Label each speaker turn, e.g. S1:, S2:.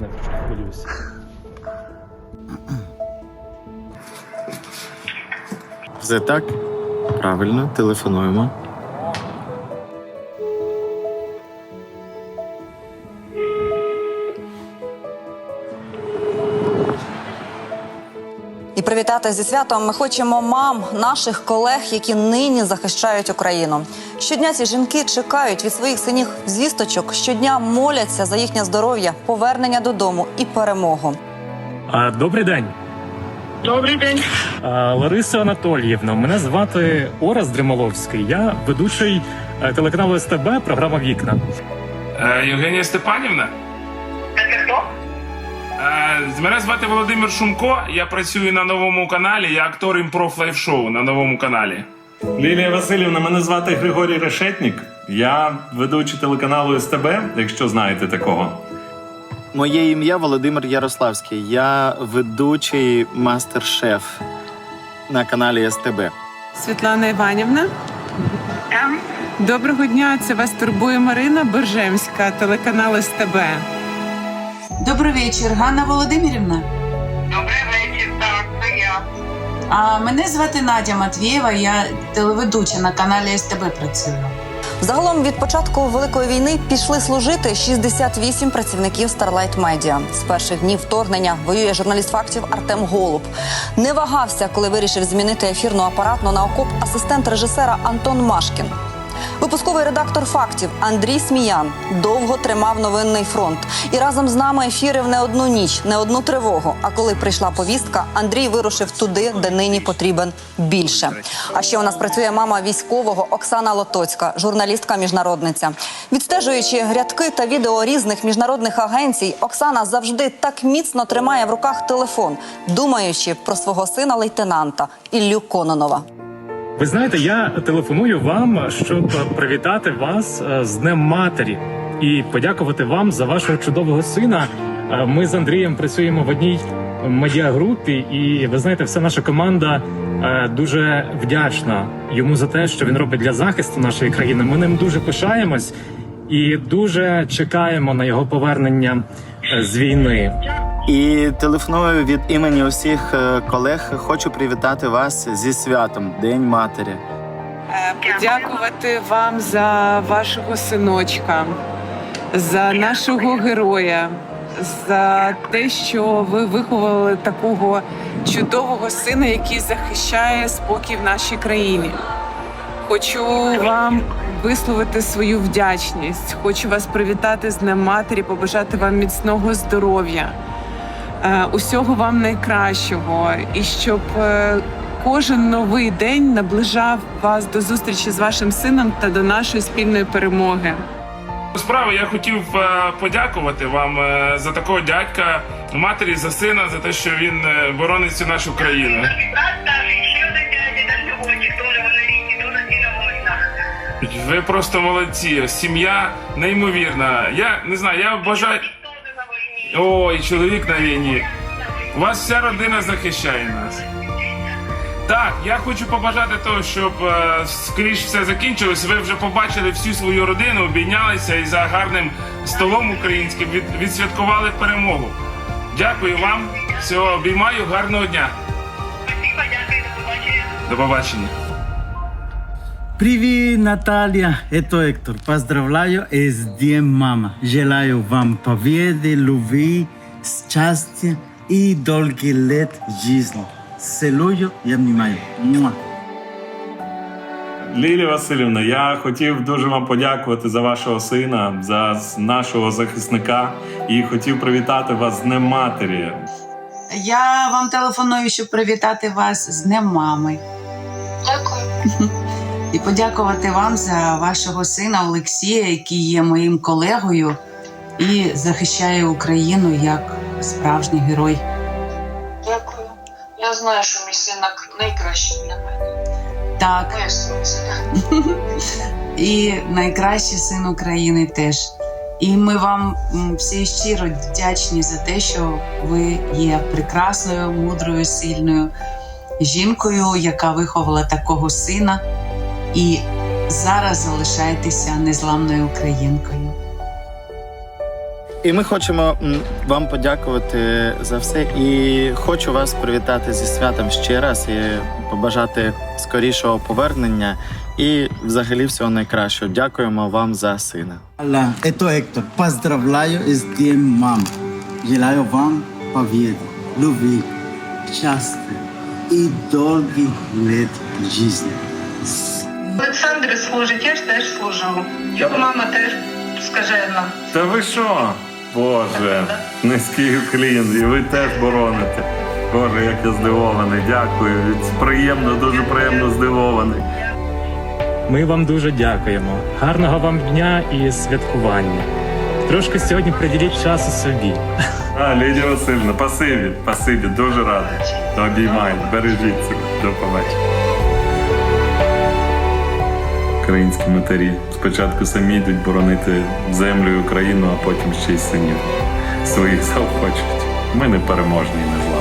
S1: Не трошки хвилююся.
S2: Все так? Правильно, телефонуємо.
S3: І привітати зі святом ми хочемо мам наших колег, які нині захищають Україну. Щодня ці жінки чекають від своїх синів звісточок, щодня моляться за їхнє здоров'я, повернення додому і перемогу.
S1: А, добрий день.
S4: Добрий день.
S1: А, Лариса Анатоліївна, мене звати Орас Дримоловський. Я ведучий е, телеканалу СТБ, програма Вікна.
S5: Е, Євгенія Степанівна? Е, Мене звати Володимир Шумко. Я працюю на новому каналі. Я актор імпров лайф шоу на новому каналі.
S6: Лілія Васильівна, мене звати Григорій Решетнік. Я ведучий телеканалу СТБ, якщо знаєте такого.
S2: Моє ім'я Володимир Ярославський. Я ведучий мастер-шеф на каналі СТБ.
S7: Світлана Іванівна.
S4: Ем,
S7: Доброго дня. Це вас турбує Марина Боржемська, телеканал СТБ.
S8: Добрий вечір, Ганна Володимирівна.
S4: Добрий вечір, так, це я.
S8: А мене звати Надя Матвієва, я телеведуча на каналі СТБ працюю.
S3: Загалом від початку великої війни пішли служити 68 працівників Starlight Media. З перших днів вторгнення воює журналіст фактів Артем Голуб. Не вагався, коли вирішив змінити ефірну апаратну на окоп асистент режисера Антон Машкін. Випусковий редактор фактів Андрій Сміян довго тримав новинний фронт і разом з нами ефірив не одну ніч, не одну тривогу. А коли прийшла повістка, Андрій вирушив туди, де нині потрібен більше. А ще у нас працює мама військового Оксана Лотоцька, журналістка міжнародниця. Відстежуючи рядки та відео різних міжнародних агенцій, Оксана завжди так міцно тримає в руках телефон, думаючи про свого сина лейтенанта Іллю Кононова.
S1: Ви знаєте, я телефоную вам, щоб привітати вас е, з Днем Матері і подякувати вам за вашого чудового сина. Е, Ми з Андрієм працюємо в одній медіагрупі, і ви знаєте, вся наша команда е, дуже вдячна йому за те, що він робить для захисту нашої країни. Ми ним дуже пишаємось і дуже чекаємо на його повернення з війни.
S2: І телефоную від імені усіх е, колег. Хочу привітати вас зі святом День Матері.
S7: Е, Подякувати вам за вашого синочка, за нашого героя, за те, що ви виховали такого чудового сина, який захищає спокій в нашій країні. Хочу вам висловити свою вдячність. Хочу вас привітати з Днем матері, побажати вам міцного здоров'я, усього вам найкращого, і щоб е, кожен новий день наближав вас до зустрічі з вашим сином та до нашої спільної перемоги.
S5: Справа я хотів е, подякувати вам е, за такого дядька, матері за сина, за те, що він е, боронить цю нашу країну. Ви просто молодці. Сім'я неймовірна. Я не знаю, я бажаю. О, і чоловік на війні. У вас вся родина захищає нас. Так, я хочу побажати того, щоб е, скоріш все закінчилось. Ви вже побачили всю свою родину, обійнялися і за гарним столом українським від, відсвяткували перемогу. Дякую вам. Всього обіймаю, гарного дня.
S4: Спасибо, дякую, до побачення.
S5: До побачення.
S9: Привет, Наталья. Это Héctor. Поздравляю с Днем Мама. Желаю вам победы, любви, счастья и долгих лет жизни. Целую и обнимаю. Муа.
S6: Лілія Васильівна, я хотів дуже вам подякувати за вашого сина, за нашого захисника, і хотів привітати вас з Днем Матері.
S8: Я вам телефоную, щоб привітати вас з Днем мами
S4: Дякую.
S8: і подякувати вам за вашого сина Олексія, який є моїм колегою і захищає Україну як справжній герой.
S4: Дякую. Я знаю, що мій син найкращий для мене.
S8: Так, і найкращий син України теж. І ми вам всі щиро вдячні за те, що ви є прекрасною, мудрою, сильною жінкою, яка виховала такого сина, і зараз залишаєтеся незламною українкою.
S2: І ми хочемо вам подякувати за все. І хочу вас привітати зі святом ще раз і побажати скорішого повернення і взагалі всього найкращого. Дякуємо вам за сина.
S9: Hola, это Héctor. Поздравляю с Днем мам. Желаю вам победы, любви, счастья и долгих лет жизни.
S4: Олександр свого життя ж теж служив. Його мама теж скажена.
S6: Та ви що? Боже, низький уклін, і ви теж бороните. Боже, як я здивований, дякую. Приємно, дуже приємно здивований.
S1: Ми вам дуже дякуємо. Гарного вам дня і святкування. Трошки сьогодні приділіть часу собі.
S6: А, Лідія Васильівна, пасиві, пасиві, дуже радий. Обіймаю, бережіть себе. До побачення. Українські матері спочатку самі йдуть боронити землю і Україну, а потім ще й синів своїх заохочуть. Ми не переможні не зламні.